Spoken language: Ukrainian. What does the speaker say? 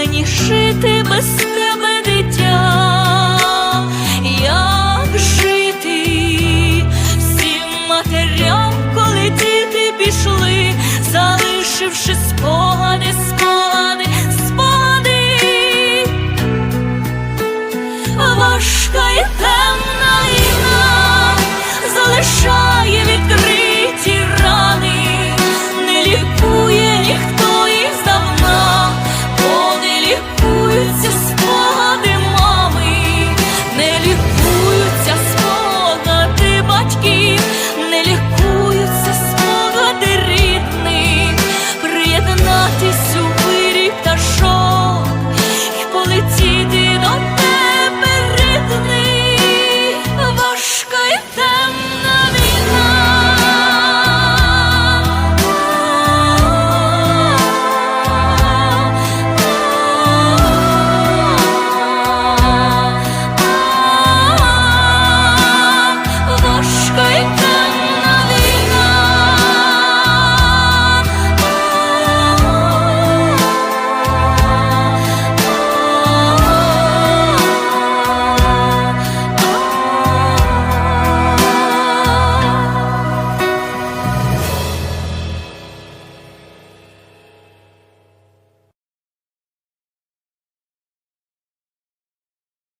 мені жити без тебе, дитя? Як жити всім матерям, коли діти пішли, залишивши спогади, спогади, спогади. Важка і темна війна залишає